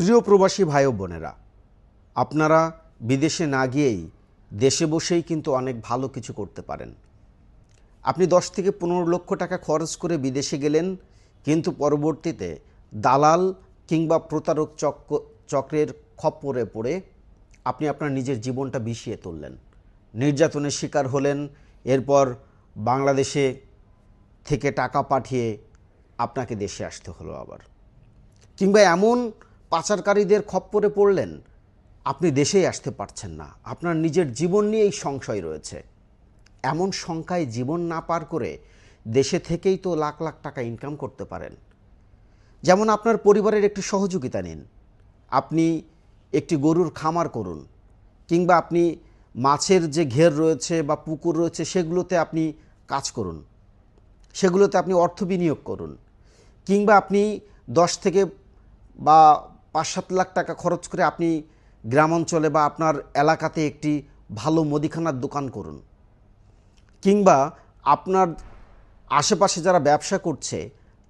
প্রিয় প্রবাসী ভাই বোনেরা, আপনারা বিদেশে না গিয়েই দেশে বসেই কিন্তু অনেক ভালো কিছু করতে পারেন। আপনি দশ থেকে পনেরো লক্ষ টাকা খরচ করে বিদেশে গেলেন, কিন্তু পরবর্তীতে দালাল কিংবা প্রতারক চক্র চক্রের খপ্পরে পড়ে আপনি আপনার নিজের জীবনটা বিষিয়ে তুললেন। নির্যাতনের শিকার হলেন, এরপর বাংলাদেশে থেকে টাকা পাঠিয়ে আপনাকে দেশে আসতে হলো আবার। কিংবা এমন পাচারকারীদের খপ্পরে পড়লেন, আপনি দেশেই আসতে পারছেন না। আপনার নিজের জীবন নিয়েই সংশয় রয়েছে। এমন সংখ্যায় জীবন না পার করে দেশে থেকেই তো লাখ লাখ টাকা ইনকাম করতে পারেন। যেমন আপনার পরিবারের একটি সহযোগিতা নিন। আপনি একটি গরুর খামার করুন, কিংবা আপনি মাছের যে ঘের রয়েছে বা পুকুর রয়েছে, সেগুলোতে আপনি কাজ করুন। সেগুলোতে আপনি অর্থ বিনিয়োগ করুন, কিংবা আপনি দশ থেকে বা পাঁচ সাত লাখ টাকা খরচ করে আপনি গ্রাম অঞ্চলে বা আপনার এলাকাতে একটি ভালো মুদিখানার দোকান করুন। কিংবা আপনার আশেপাশে যারা ব্যবসা করছে,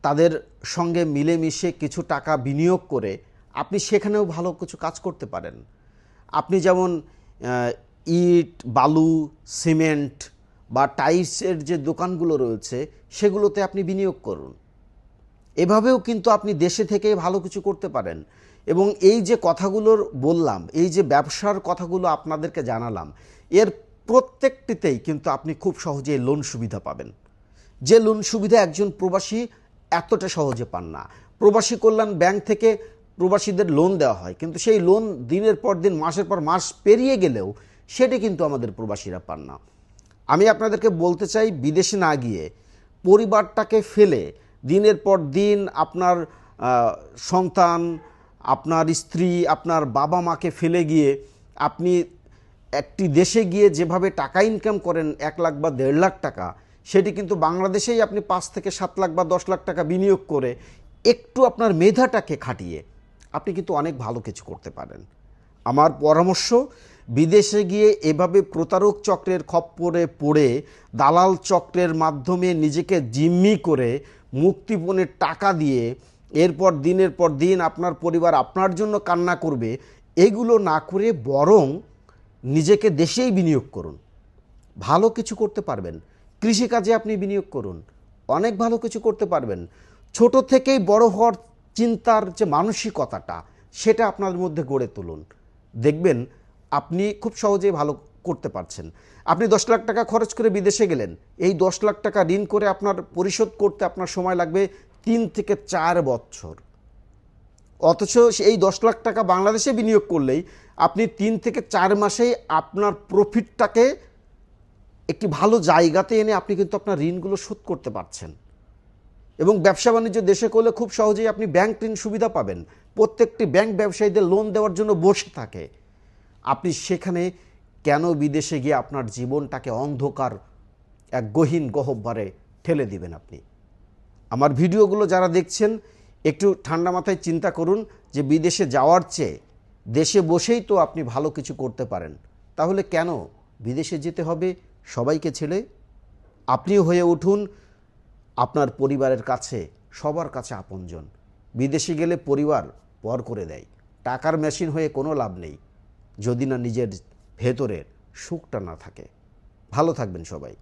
তাদের সঙ্গে মিলেমিশে কিছু টাকা বিনিয়োগ করে আপনি সেখানেও ভালো কিছু কাজ করতে পারেন। আপনি যেমন ইট, বালু, সিমেন্ট বা টাইলসের যে দোকানগুলো রয়েছে, সেগুলোতে আপনি বিনিয়োগ করুন। এভাবেও কিন্তু আপনি দেশে থেকে ভালো কিছু করতে পারেন। এবং এই যে কথাগুলোর বললাম, এই যে ব্যবসার কথাগুলো আপনাদেরকে জানালাম, এর প্রত্যেকটিতেই কিন্তু আপনি খুব সহজে লোন সুবিধা পাবেন। যে লোন সুবিধা একজন প্রবাসী এতটা সহজে পান না। প্রবাসী কল্যাণ ব্যাংক থেকে প্রবাসীদের লোন দেওয়া হয়, কিন্তু সেই লোন দিনের পর দিন, মাসের পর মাস পেরিয়ে গেলেও সেটি কিন্তু আমাদের প্রবাসীরা পান না। আমি আপনাদেরকে বলতে চাই, বিদেশে না গিয়ে পরিবারটাকে ফেলে দিনের পর দিন আপনার সন্তান, আপনার স্ত্রী, আপনার বাবা মাকে ফেলে গিয়ে আপনি একটি দেশে গিয়ে যেভাবে টাকা ইনকাম করেন, এক লাখ বা দেড় লাখ টাকা, সেটি কিন্তু বাংলাদেশেই আপনি পাঁচ থেকে সাত লাখ বা দশ লাখ টাকা বিনিয়োগ করে একটু আপনার মেধাটাকে খাটিয়ে আপনি কিন্তু অনেক ভালো কিছু করতে পারেন। আমার পরামর্শ, বিদেশে গিয়ে এভাবে প্রতারক চক্রের খপ্পরে পড়ে, দালাল চক্রের মাধ্যমে নিজেকে জিম্মি করে মুক্তিপণের টাকা দিয়ে এরপর দিনের পর দিন আপনার পরিবার আপনার জন্য কান্না করবে, এগুলো না করে বরং নিজেকে দেশেই বিনিয়োগ করুন। ভালো কিছু করতে পারবেন। কৃষিকাজে আপনি বিনিয়োগ করুন। অনেক ভালো কিছু করতে পারবেন। ছোট থেকেই বড় হওয়ার চিন্তার যে মানসিকতাটা, সেটা আপনার মধ্যে গড়ে তুলুন। দেখবেন, আপনি খুব সহজেই ভালো করতে পারছেন। আপনি দশ লাখ টাকা খরচ করে বিদেশে গেলেন, এই দশ লাখ টাকা ঋণ করে আপনার পরিশোধ করতে আপনার সময় লাগবে তিন থেকে চার বছর। অথচ এই দশ লাখ টাকা বাংলাদেশে বিনিয়োগ করলেই আপনি তিন থেকে চার মাসেই আপনার প্রফিটটাকে একটি ভালো জায়গাতে এনে আপনি কিন্তু আপনার ঋণগুলো শোধ করতে পারছেন। এবং ব্যবসা বাণিজ্য দেশে করলে খুব সহজেই আপনি ব্যাংক ঋণ সুবিধা পাবেন। প্রত্যেকটি ব্যাংক ব্যবসায়ীদের লোন দেওয়ার জন্য বসে থাকে। আপনি সেখানে কেন বিদেশে গিয়ে আপনার জীবনটাকে অন্ধকার, এক গহীন গহব্বারে ঠেলে দিবেন আপনি? আমার ভিডিওগুলো যারা দেখছেন, একটু ঠান্ডা মাথায় চিন্তা করুন যে বিদেশে যাওয়ার চেয়ে দেশে বসেই তো আপনি ভালো কিছু করতে পারেন। তাহলে কেন বিদেশে যেতে হবে সবাইকে ছেড়ে? আপনিও হয়ে উঠুন, আপনার পরিবারের কাছে, সবার কাছে আপনজন। বিদেশে গেলে পরিবার পর করে দেয়। টাকার মেশিন হয়ে কোনো লাভ নেই। যদি না নিজের ভেতরের সুখটা না থাকে। ভালো থাকবেন সবাই।